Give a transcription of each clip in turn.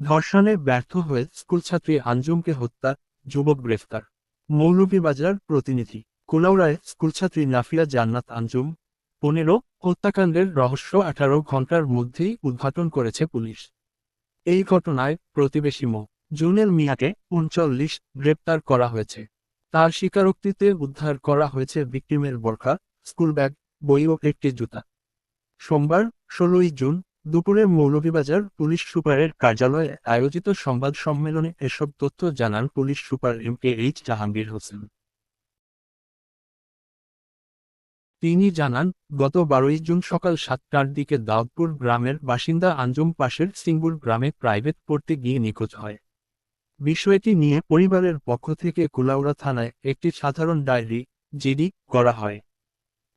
ধর্ষণে ব্যর্থ হয়ে স্কুলছাত্রী আঞ্জুমকে হত্যা, যুবক গ্রেফতার। মৌলভীবাজার প্রতিনিধি, কুলাউড়ায় স্কুলছাত্রী নাফিয়া জান্নাত আঞ্জুম, পনেরো, হত্যাকাণ্ডের রহস্য আঠারো ঘণ্টার মধ্যেই উদ্ঘাটন করেছে পুলিশ। এই ঘটনায় প্রতিবেশী মো, জুনেল মিয়াকে উনচল্লিশ গ্রেপ্তার করা হয়েছে। তার স্বীকারোক্তিতে উদ্ধার করা হয়েছে ভিকটিমের বরখা, স্কুল ব্যাগ, বই ও একটি জুতা। সোমবার, ষোলোই জুন দুপুরে মৌলভীবাজার পুলিশ সুপারের কার্যালয়ে আয়োজিত সংবাদ সম্মেলনে এসব তথ্য জানান police super M K H Jahangir Hossain. তিনি জানান, গত বারোই জুন সকাল সাতটার দিকে দাউদপুর গ্রামের বাসিন্দা আঞ্জুম পাশের সিঙ্গুর গ্রামে প্রাইভেট পড়তে গিয়ে নিখোঁজ হয়। বিষয়টি নিয়ে পরিবারের পক্ষ থেকে কুলাউড়া থানায় একটি সাধারণ ডায়েরি জিডি করা হয়।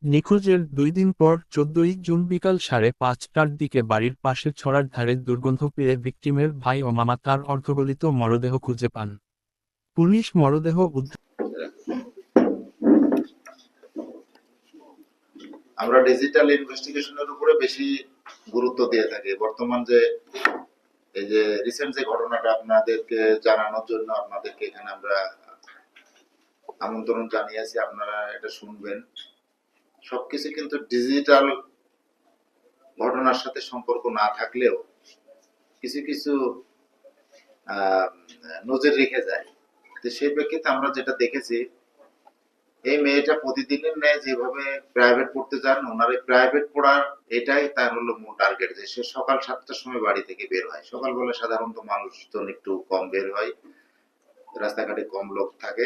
নিখোঁজের দুই দিন পর চোদ্দই জুন বিকাল সাড়ে পাঁচটার দিকে বাড়ির পাশে ছড়ার ধারে দুর্গন্ধ পেয়ে ভিকটিমের ভাই ও মামা তার অর্ধগলিত মরদেহ খুঁজে পান। পুলিশ মরদেহ উদ্ধার আমরা ডিজিটাল ইনভেস্টিগেশনের উপরে বেশি গুরুত্ব দিয়ে থাকি। বর্তমান যে, এই যে রিসেন্ট যে ঘটনাটা আপনাদেরকে জানানোর জন্য আপনাদেরকে এখানে আমরা আমন্ত্রণ জানিয়েছি, আপনারা এটা শুনবেন। সবকিছু কিন্তু ডিজিটাল ঘটনার সাথে সম্পর্ক না থাকলেও কিছু কিছু নজর রেখে যায়। তো সেই প্রেক্ষিতে আমরা যেটা দেখেছি, এই মেয়েটা প্রতিদিনের ন্যায় যেভাবে প্রাইভেট পড়তে যান, ওনার এই প্রাইভেট পড়ার এটাই তার হলো মূল টার্গেট যে সে সকাল সাতটার সময় বাড়ি থেকে বের হয়। সকালবেলা সাধারণত মানুষজন একটু কম বের হয়, রাস্তাঘাটে কম লোক থাকে।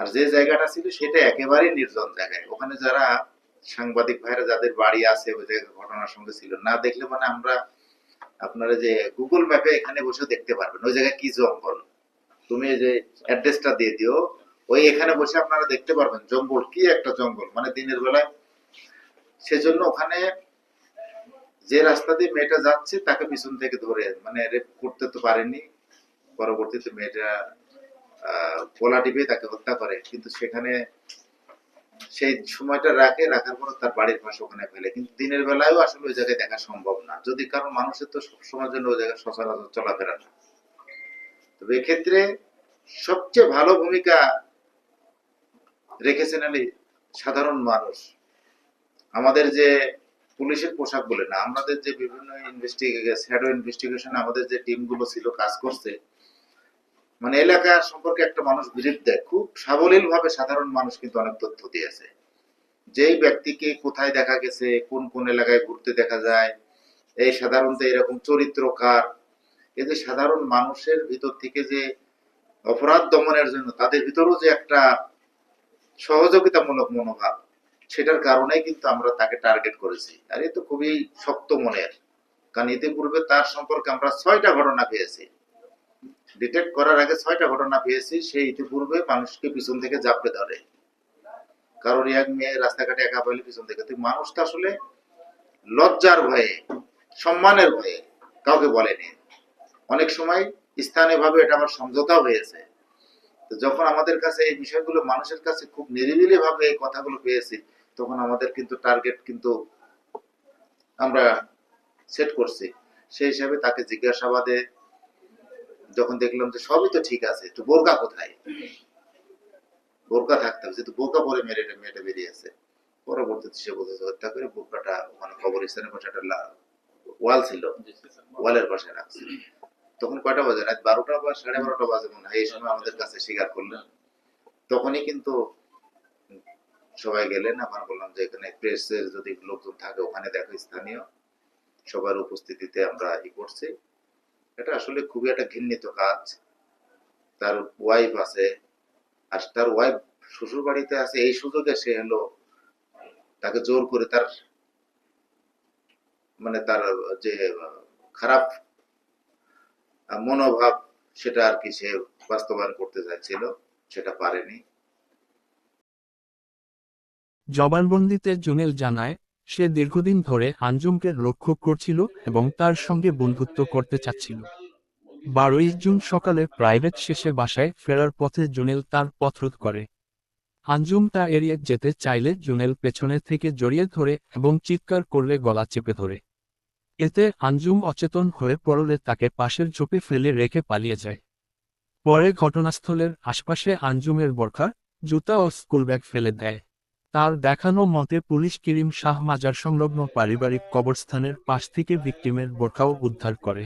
আর যে জায়গাটা ছিল সেটা একেবারেই নির্জন জায়গায়। ওখানে যারা সাংবাদিক ভাইরা, যাদের বাড়ি আছে, ওই জায়গায় ঘটনার সঙ্গে ছিল, না দেখলে মানে আমরা আপনারা যে গুগল ম্যাপে এখানে বসে দেখতে পারবেন। ওই জায়গায় কি জঙ্গল? তুমি যে অ্যাড্রেসটা দিয়ে দিও, ওই এখানে বসে আপনারা দেখতে পারবেন জঙ্গল কি একটা জঙ্গল। মানে দিনের বেলায় সেজন্য ওখানে যে রাস্তা দিয়ে মেয়েটা যাচ্ছে, তাকে পিছন থেকে ধরে মানে রেপ করতে তো পারেনি। পরবর্তীতে মেয়েটা গলা টিপে তাকে হত্যা করে, কিন্তু সেখানে সেই সময়টা রাখে, রাখার পর তার বাড়ির পাশে ওখানে ফেলে। কিন্তু দিনের বেলায়ও আসলে ওই জায়গায় দেখা সম্ভব না। যদি কারণ মানুষের তো সবসময়ের জন্য ওই জায়গায় সচরাচর চলাফেরা না। তবে এক্ষেত্রে সবচেয়ে ভালো ভূমিকা রেখেছেন আলী সাধারণ মানুষ। আমাদের যে পুলিশের পোশাক বলে না, আমাদের যে বিভিন্ন ইনভেস্টিগেশন শ্যাডো ইনভেস্টিগেশন আমাদের যে টিমগুলো ছিল, কাজ করছে মানে এলাকা সম্পর্কে একটা মানুষ ভিজিট দেয়, খুব সাবলীল ভাবে সাধারণ মানুষ কিন্তু অনেক তথ্য দিয়েছে যেই ব্যক্তিকে কোথায় দেখা গেছে, কোন কোন এলাকায় ঘুরতে দেখা যায়, এই সাধারণত এরকম চরিত্র কার এই যে সাধারণ মানুষের ভিতর থেকে যে অপরাধ দমনের জন্য তাদের ভিতরেও যে একটা সহযোগিতামূলক মনোভাব, সেটার কারণেই কিন্তু আমরা তাকে টার্গেট করেছি। আর এ তো খুবই শক্ত মনের, কারণ ইতিপূর্বে তার সম্পর্কে আমরা ছয়টা ঘটনা পেয়েছি। ডিটেক্ট করার আগে ছয়টা ঘটনা পেয়েছি, সেই ইতিপূর্বে মানুষকে পিছন থেকে জাপড়ে ধরে। কারণ এক মেয়ে রাস্তাঘাটে একা পাইলে পিছন থেকে। মানুষ তো আসলে লজ্জার ভয়ে, সম্মানের ভয়ে কাউকে বলেনি। অনেক সময় স্থানীয়ভাবে এটা আবার সমঝোতাও হয়েছে। তো যখন আমাদের কাছে এই বিষয়গুলো মানুষের কাছে খুব নিরিবিলি ভাবে এই কথাগুলো পেয়েছি, তখন আমাদের কিন্তু টার্গেট কিন্তু আমরা সেট করছি। সেই হিসাবে তাকে জিজ্ঞাসাবাদে যখন দেখলাম যে সবই তো ঠিক আছে তো বোরকা কোথায়? বোরকা থাকতে হবে যেহেতু বোরকা পরে মেরে মেয়েটা বেরিয়েছে পরবর্তীতে সে বলতেছে হত্যা করে বোরকাটা মানে কবরস্থানের পাশে একটা ওয়াল ছিল ওয়ালের পাশে রাখছে। তখন কয়টা বাজে? রাত বারোটা বা সাড়ে বারোটা বাজে মনে হয় এই সময় আমাদের কাছে স্বীকার করলেন তখনই কিন্তু সবাই গেলেন আমার বললাম যে এখানে প্রেসের যদি লোকজন থাকে ওখানে দেখো স্থানীয়। সবার উপস্থিতিতে আমরা ই করছি। এটা আসলে খুবই একটা ঘৃণিত কাজ। তার ওয়াইফ আছে, আর তার ওয়াইফ শ্বশুর বাড়িতে আছে, এই সুযোগে সে হলো তাকে জোর করে তার মানে তার যে খারাপ মনোভাব, সেটা আর কি সে বাস্তবায়ন করতে চাইছিল, সেটা পারেনি। জবানবন্দিতে জুনেল জানায় সে দীর্ঘদিন ধরে আঞ্জুমকে লক্ষ্য করছিল এবং তার সঙ্গে বন্ধুত্ব করতে চাচ্ছিল। বারোই জুন সকালে প্রাইভেট শেষে বাসায় ফেরার পথে জুনেল তার পথরোধ করে। আঞ্জুম তা এড়িয়ে যেতে চাইলে জুনেল পেছনে থেকে জড়িয়ে ধরে এবং চিৎকার করলে গলা চেপে ধরে। এতে আঞ্জুম অচেতন হয়ে পড়লে তাকে পাশের ঝোপে ফেলে রেখে পালিয়ে যায়। পরে ঘটনাস্থলের আশপাশে আঞ্জুমের বরখা, জুতা ও স্কুল ব্যাগ ফেলে দেয়। তার দেখানো মতে পুলিশ কিরিম শাহ মাজার সংলগ্ন পারিবারিক কবরস্থানের পাশ থেকে ভিক্টিমের বোরখাও উদ্ধার করে।